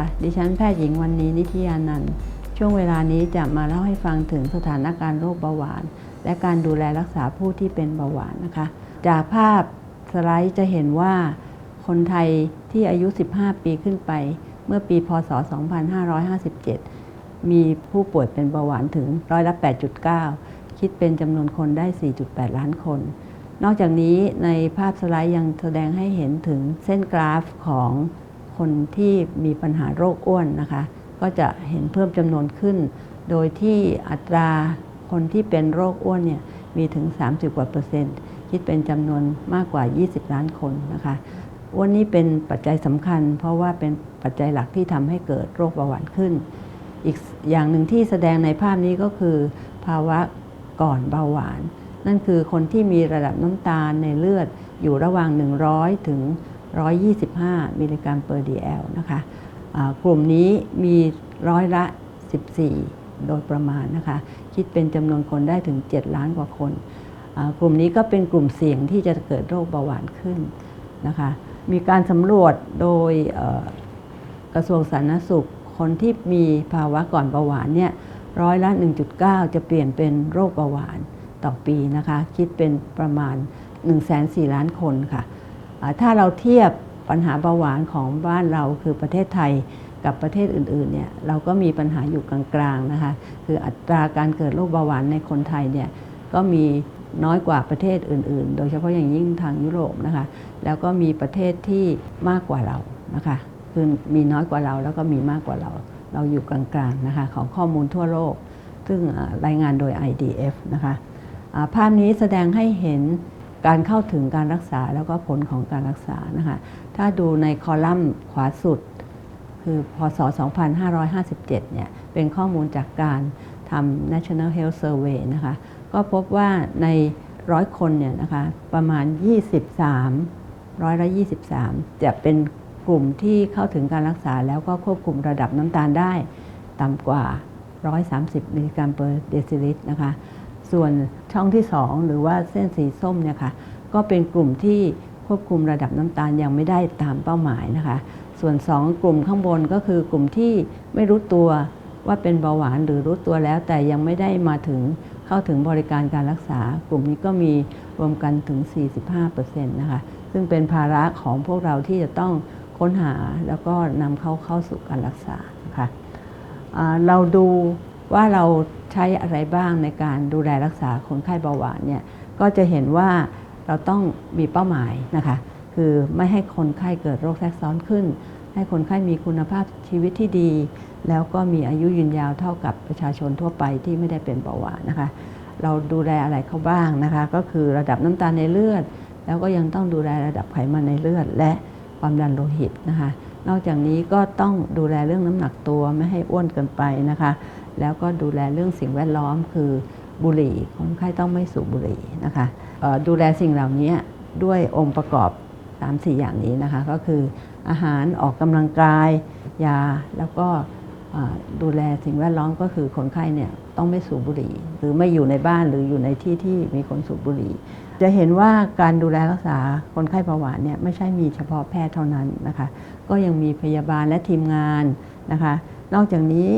ดีค่ะ ดิฉันแพทย์หญิงวันนี้นิติยานันท์ช่วงเวลานี้จะมาเล่าให้ฟังถึงสถานการณ์โรคเบาหวาน และการดูแลรักษาผู้ที่เป็นเบาหวานนะคะ จากภาพสไลด์จะเห็นว่า คนไทยที่อายุ 15 ปีขึ้นไป เมื่อปีพศ 2557 มีผู้ป่วยเป็นเบาหวานถึงร้อยละ 8.9 คิดเป็นจำนวนคนได้ 4.8 ล้านคน นอกจากนี้ในภาพสไลด์ยังแสดงให้เห็นถึงเส้นกราฟของ คนที่มีปัญหาโรคอ้วนนะคะ ก็จะเห็นเพิ่มจำนวนขึ้น โดยที่อัตราคนที่เป็นโรคอ้วนเนี่ยมีถึง 30 กว่าเปอร์เซ็นต์ คิดเป็นจำนวนมากกว่า 20 ล้านคนนะคะอ้วนนี้เป็นปัจจัยสำคัญ เพราะว่าเป็นปัจจัยหลักที่ทำให้เกิดโรคเบาหวานขึ้น อีกอย่างหนึ่งที่แสดงในภาพนี้ก็คือ ภาวะก่อนเบาหวาน นั่นคือคนที่มีระดับน้ำตาลในเลือดอยู่ระหว่าง 100 ถึง 125 มิลลิกรัมเปอร์ดีแอลนะคะกลุ่มนี้มีร้อยละ 14 โดยประมาณนะคะ คิดเป็นจำนวนคนได้ถึง 7 ล้านกว่าคน กลุ่มนี้ก็เป็นกลุ่มเสี่ยงที่จะเกิดโรคเบาหวานขึ้นนะคะ มีการสำรวจโดยกระทรวงสาธารณสุข คนที่มีภาวะก่อนเบาหวานเนี่ยร้อยละ 1.9 จะเปลี่ยนเป็นโรคเบาหวานต่อปีนะคะ คิดเป็นประมาณ 1,4ล้านคนค่ะ ถ้าเราเทียบปัญหาเบาหวานของบ้านเราคือประเทศไทยกับประเทศอื่นๆเนี่ยเราก็มีปัญหาอยู่กลางๆนะคะคืออัตราการเกิดโรคเบาหวานในคนไทยเนี่ยก็มีน้อยกว่าประเทศอื่นๆ โดยเฉพาะอย่างยิ่งทางยุโรปนะคะแล้วก็มีประเทศที่มากกว่าเรานะคะคือมีน้อยกว่าเราแล้วก็มีมากกว่าเรา เราอยู่กลางๆนะคะของข้อมูลทั่วโลก ซึ่งรายงานโดย IDF นะคะภาพนี้แสดงให้เห็น การเข้าถึงการรักษาแล้วก็ผลของการรักษานะคะถ้าดูในคอลัมน์ขวาสุด คือพศ 2557 เนี่ยเป็นข้อมูลจากการทำ National Health Survey นะคะก็พบว่าในร้อยคนเนี่ยนะคะประมาณ 23ร้อยละ23 จะเป็นกลุ่มที่เข้าถึงการรักษาแล้วก็ควบคุมระดับน้ำตาลได้ ต่ำกว่า 130 มิลลิกรัมเปอร์เดซิลิตรนะคะ ส่วนช่องที่ 2 หรือว่าเส้นสีส้มเนี่ยค่ะก็เป็นกลุ่มที่ควบคุมระดับน้ำตาลยังไม่ได้ตามเป้าหมายนะคะ ส่วน 2 กลุ่มข้างบนก็คือกลุ่มที่ไม่รู้ตัวว่าเป็นเบาหวานหรือรู้ตัวแล้ว แต่ยังไม่ได้มาถึงเข้าถึงบริการการรักษา กลุ่มนี้ก็มีรวมกันถึง 45%นะคะซึ่งเป็นภาระของพวกเราที่จะต้องค้นหาแล้วก็นำเข้าเข้าสู่การรักษานะคะอ่าเราดู ว่าเราใช้อะไรบ้างในการดูแลรักษาคนไข้เบาหวานเนี่ยก็จะเห็นว่าเราต้องมีเป้าหมายนะคะคือไม่ให้คนไข้เกิดโรคแทรกซ้อนขึ้น ให้คนไข้มีคุณภาพชีวิตที่ดี แล้วก็มีอายุยืนยาวเท่ากับประชาชนทั่วไปที่ไม่ได้เป็นเบาหวานนะคะ เราดูแลอะไรเขาบ้างนะคะ ก็คือระดับน้ำตาลในเลือด แล้วก็ยังต้องดูแลระดับไขมันในเลือด และความดันโลหิตนะคะ นอกจากนี้ก็ต้องดูแลเรื่องน้ำหนักตัวไม่ให้อ้วนเกินไปนะคะ แล้วก็ดูแลเรื่องสิ่งแวดล้อมคือบุหรี่คนไข้ต้องไม่สูบบุหรี่นะคะดูแลสิ่งเหล่านี้ด้วยองค์ประกอบ 3-4 อย่างนี้นะคะก็คืออาหารออกกำลังกายยาแล้วก็ดูแลสิ่งแวดล้อมก็คือคนไข้เนี่ยต้องไม่สูบบุหรี่ หรือไม่อยู่ในบ้านหรืออยู่ในที่ที่มีคนสูบบุหรี่ จะเห็นว่าการดูแลรักษาคนไข้เบาหวานเนี่ยไม่ใช่มีเฉพาะแพทย์เท่านั้นนะคะ ก็ยังมีพยาบาลและทีมงานนะคะ นอกจากนี้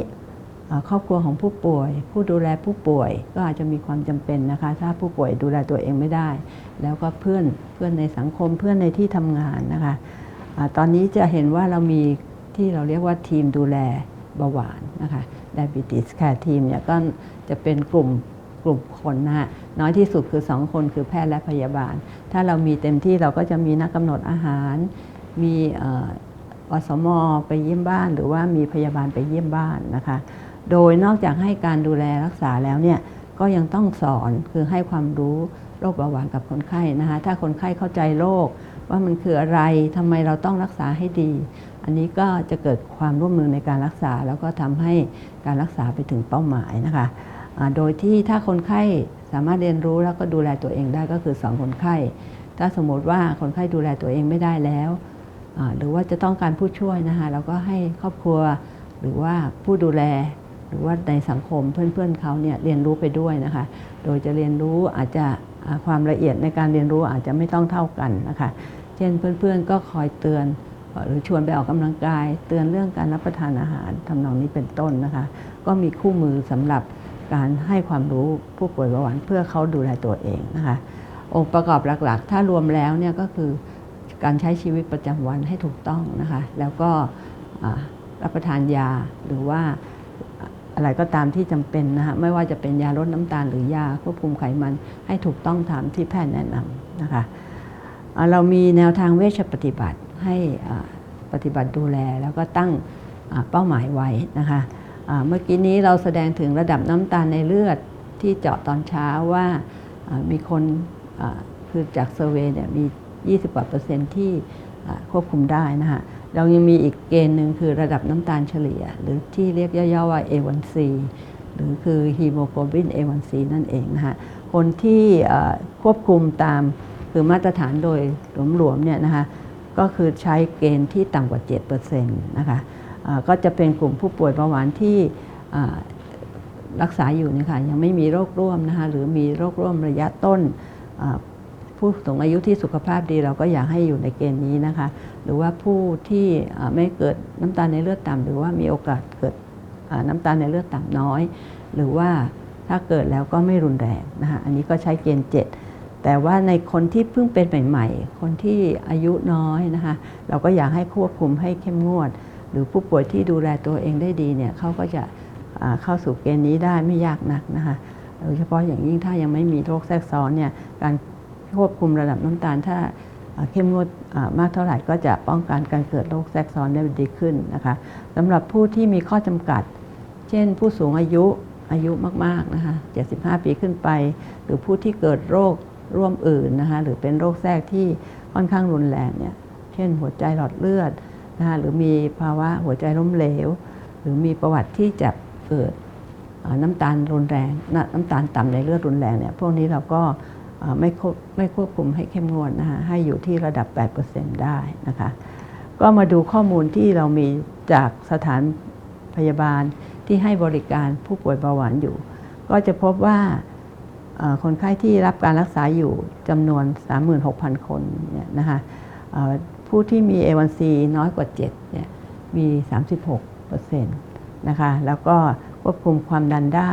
ครอบครัวของผู้ป่วย ผู้ดูแลผู้ป่วยก็อาจจะมีความจำเป็นนะคะ ถ้าผู้ป่วยดูแลตัวเองไม่ได้ แล้วก็เพื่อนเพื่อนในสังคมเพื่อนในที่ทำงานนะคะอาตอนนี้จะเห็นว่าเรามีที่เราเรียกว่าทีมดูแลเบาหวานนะคะ Diabetes Care Team เนี่ยก็จะเป็นกลุ่มกลุ่มคนนะฮะน้อยที่สุดคือ 2 คนคือแพทย์และพยาบาล ถ้าเรามีเต็มที่เราก็จะมีนักกำหนดอาหาร มีอ่ออสมไปเยี่ยมบ้าน หรือว่ามีพยาบาลไปเยี่ยมบ้านนะคะ โดยนอกจากให้การดูแลรักษาแล้วเนี่ยก็ยังต้องสอนคือให้ความรู้โรคเบาหวานกับคนไข้นะคะถ้าคนไข้เข้าใจโรคว่ามันคืออะไรทำไมเราต้องรักษาให้ดี อันนี้ก็จะเกิดความร่วมมือในการรักษา แล้วก็ทำให้การรักษาไปถึงเป้าหมายนะคะโดยที่ถ้าคนไข้สามารถเรียนรู้แล้วก็ดูแลตัวเองได้ก็คือสอนคนไข้ ถ้าสมมติว่าคนไข้ดูแลตัวเองไม่ได้แล้ว หรือว่าจะต้องการผู้ช่วยนะคะเราก็ให้ครอบครัวหรือว่าผู้ดูแล หรือว่าในสังคมเพื่อนๆเขาเนี่ยเรียนรู้ไปด้วยนะคะ โดยจะเรียนรู้อาจจะความละเอียดในการเรียนรู้อาจจะไม่ต้องเท่ากันนะคะ เช่นเพื่อนๆก็คอยเตือนหรือชวนไปออกกำลังกาย เตือนเรื่องการรับประทานอาหารทำนองนี้เป็นต้นนะคะ ก็มีคู่มือสำหรับการให้ความรู้ผู้ป่วยเบาหวานเพื่อเขาดูแลตัวเองนะคะ องค์ประกอบหลักๆ ถ้ารวมแล้วเนี่ยก็คือการใช้ชีวิตประจำวันให้ถูกต้องนะคะ แล้วก็รับประทานยาหรือว่า อะไรก็ตามที่จำเป็นนะคะไม่ว่าจะเป็นยาลดน้ำตาลหรือยาควบคุมไขมันให้ถูกต้องตามที่แพทย์แนะนำนะคะเรามีแนวทางเวชปฏิบัติให้ปฏิบัติดูแลแล้วก็ตั้งเป้าหมายไว้นะคะเมื่อกี้นี้เราแสดงถึงระดับน้ำตาลในเลือดที่เจาะตอนเช้าว่ามีคนคือจากเซอร์เวยเนี่ยมี 20กว่าเปอร์เซ็นต์ที่ควบคุมได้นะคะ เรายังมีอีกเกณฑ์หนึ่งคือระดับน้ำตาลเฉลี่ย หรือที่เรียกย่อๆว่า A1C หรือคือฮีโมโกลบิน A1C นั่นเองนะคะคนที่ควบคุมตามคือมาตรฐานโดยหลวมๆเนี่ยนะคะก็คือใช้เกณฑ์ที่ต่ำกว่า 7%นะคะก็จะเป็นกลุ่มผู้ป่วยเบาหวานที่รักษาอยู่นะคะยังไม่มีโรคร่วมนะคะหรือมีโรคร่วมระยะต้น ผู้สูงอายุที่สุขภาพดีเราก็อยากให้อยู่ในเกณฑ์นี้นะคะ หรือว่าผู้ที่ไม่เกิดน้ำตาลในเลือดต่ำหรือว่ามีโอกาสเกิดน้ำตาลในเลือดต่ำน้อย หรือว่าถ้าเกิดแล้วก็ไม่รุนแรงนะคะอันนี้ก็ใช้เกณฑ์ 7 แต่ว่าในคนที่เพิ่งเป็นใหม่ๆ คนที่อายุน้อยนะคะเราก็อยากให้ควบคุมให้เข้มงวด หรือผู้ป่วยที่ดูแลตัวเองได้ดีเนี่ยเขาก็จะเข้าสู่เกณฑ์นี้ได้ไม่ยากนักนะคะโดยเฉพาะอย่างยิ่งถ้ายังไม่มีโรคแทรกซ้อนเนี่ยการ ควบคุมระดับน้ำตาล ถ้าเข้มงวดมากเท่าไหร่ก็จะป้องกันการเกิดโรคแทรกซ้อนได้ดีขึ้นนะคะสำหรับผู้ที่มีข้อจำกัด เช่น ผู้สูงอายุอายุมากๆนะคะ75 ปีขึ้นไป หรือผู้ที่เกิดโรคร่วมอื่นนะคะหรือเป็นโรคแทรกที่ค่อนข้างรุนแรงเนี่ยเช่น หัวใจหลอดเลือดนะคะหรือมีภาวะหัวใจล้มเหลว หรือมีประวัติที่จะเกิดน้ำตาลรุนแรงนน้ำตาลต่ำในเลือดรุนแรงเนี่ยพวกนี้เราก็ ไม่ควบไม่ควบคุมให้เข้มงวดนะคะให้อยู่ที่ระดับ 8%ได้นะคะก็มาดูข้อมูลที่เรามีจากสถานพยาบาลที่ให้บริการผู้ป่วยเบาหวานอยู่ ก็จะพบว่าคนไข้ที่รับการรักษาอยู่จำนวน 36,000 คนเนี่ยนะคะผู้ที่มี A1C น้อยกว่า 7 เนี่ยมี 36%นะคะแล้วก็ควบคุมความดันได้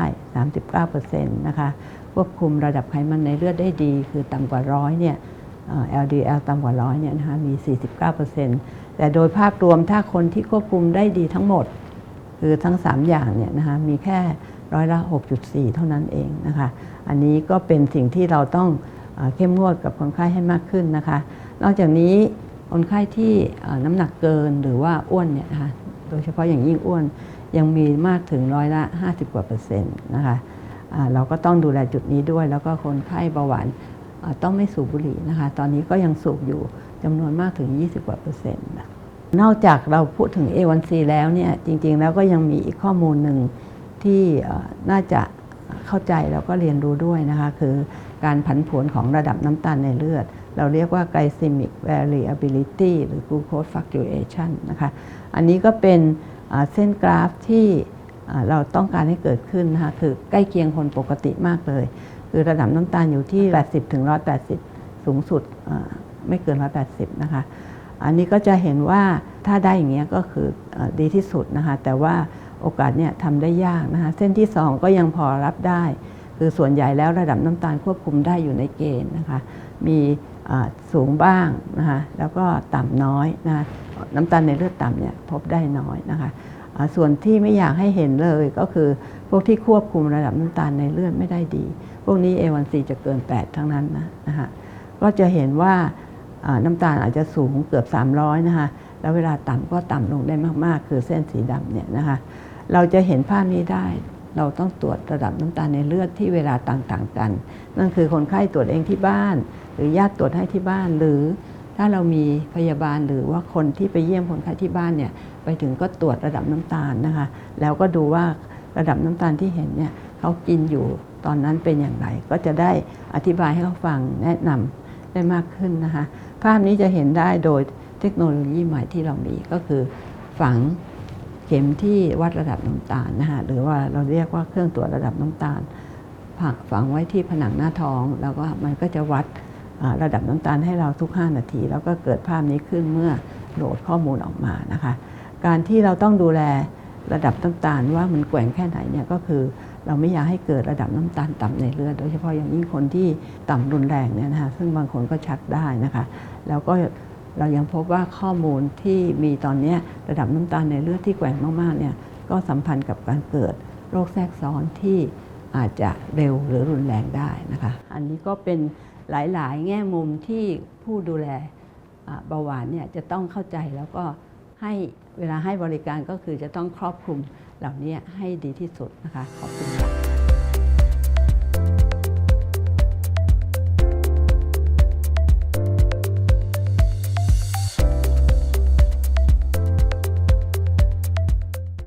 39%นะคะ ควบคุมระดับไขมันในเลือดได้ดี คือต่ำกว่าร้อยเนี่ย LDL ต่ำกว่าร้อยเนี่ยนะคะมี 49%แต่โดยภาพรวมถ้าคนที่ควบคุมได้ดีทั้งหมด คือทั้ง 3 อย่างเนี่ยนะคะมีแค่ร้อยละ 6.4 เท่านั้นเองนะคะ อันนี้ก็เป็นสิ่งที่เราต้องเข้มงวดกับคนไข้ให้มากขึ้นนะคะ นอกจากนี้คนไข้ที่น้ำหนักเกินหรือว่าอ้วนเนี่ยนะคะโดยเฉพาะอย่างยิ่งอ้วนยังมีมากถึงร้อยละ 50 กว่าเปอร์เซ็นต์นะคะ เราก็ต้องดูแลจุดนี้ด้วย แล้วก็คนไข้เบาหวานต้องไม่สูบบุหรี่นะคะ ตอนนี้ก็ยังสูบอยู่จำนวนมากถึง 20กว่าเปอร์เซ็นต์นอกจากเราพูดถึง A1C แล้วเนี่ยจริงๆแล้วก็ยังมีอีกข้อมูลหนึ่งที่น่าจะเข้าใจแล้วก็เรียนรู้ด้วยนะคะคือการผันผวนของระดับน้ำตาลในเลือด เราเรียกว่า glycemic variability หรือ glucose fluctuation นะคะ อันนี้ก็เป็นเส้นกราฟที่ เราต้องการให้เกิดขึ้นนะคะคือใกล้เคียงคนปกติมากเลย คือระดับน้ำตาลอยู่ที่ 80ถึง180 สูงสุดไม่เกิน 180 นะคะ อันนี้ก็จะเห็นว่าถ้าได้อย่างเงี้ยก็คืออดีที่สุดนะคะ แต่ว่าโอกาสเนี่ยทำได้ยากนะคะ เส้นที่ 2 ก็ยังพอรับได้ คือส่วนใหญ่แล้วระดับน้ำตาลควบคุมได้อยู่ในเกณฑ์นะคะ มีสูงบ้างนะคะ แล้วก็ต่ำน้อยนะ,ะน้ำตาลในเลือดต่ำเนี่ยพบได้น้อยนะคะ ส่วนที่ไม่อยากให้เห็นเลยก็คือพวกที่ควบคุมระดับน้ำตาลในเลือดไม่ได้ดี พวกนี้ A1C จะเกิน 8 ทั้งนั้นนะนะคะก็จะเห็นว่าอ่าน้ำตาลอาจจะสูงเกือบ 300 นะคะแล้วเวลาต่ำก็ต่ำลงได้มาก ๆ คือเส้นสีดำเนี่ยนะคะเราจะเห็นภาพนี้ได้เราต้องตรวจระดับน้ำตาลในเลือดที่เวลาต่างๆกัน นั่นคือคนไข้ตรวจเองที่บ้าน หรือญาติตรวจให้ที่บ้าน หรือถ้าเรามีพยาบาลหรือว่าคนที่ไปเยี่ยมคนไข้ที่บ้านเนี่ย ไปถึงก็ตรวจระดับน้ำตาลนะคะ แล้วก็ดูว่าระดับน้ำตาลที่เห็นเนี่ยเขากินอยู่ตอนนั้นเป็นอย่างไร ก็จะได้อธิบายให้เขาฟังแนะนำได้มากขึ้นนะคะ ภาพนี้จะเห็นได้โดยเทคโนโลยีใหม่ที่เรามีก็คือฝังเข็มที่วัดระดับน้ำตาลนะคะหรือว่าเราเรียกว่าเครื่องตรวจระดับน้ำตาลผักฝังไว้ที่ผนังหน้าท้อง แล้วก็มันก็จะวัดระดับน้ำตาลให้เราทุก 5 นาที แล้วก็เกิดภาพนี้ขึ้นเมื่อโหลดข้อมูลออกมานะคะ การที่เราต้องดูแลระดับน้ำตาลว่ามันแกว่งแค่ไหนเนี่ยก็คือเราไม่อยากให้เกิดระดับน้ำตาลต่ำในเลือดโดยเฉพาะอย่างยิ่งคนที่ต่ำรุนแรงเนี่ยนะคะซึ่งบางคนก็ชักได้นะคะแล้วก็เรายังพบว่าข้อมูลที่มีตอนนี้ระดับน้ำตาลในเลือดที่แกว่งมากๆเนี่ยก็สัมพันธ์กับการเกิดโรคแทรกซ้อนที่อาจจะเร็วหรือรุนแรงได้นะคะอันนี้ก็เป็นหลายๆ แง่มุมที่ผู้ดูแลเบาหวานเนี่ยจะต้องเข้าใจแล้วก็ ให้เวลาให้บริการก็คือจะต้องครอบคลุมเหล่านี้ให้ดีที่สุดนะคะ ขอบคุณค่ะ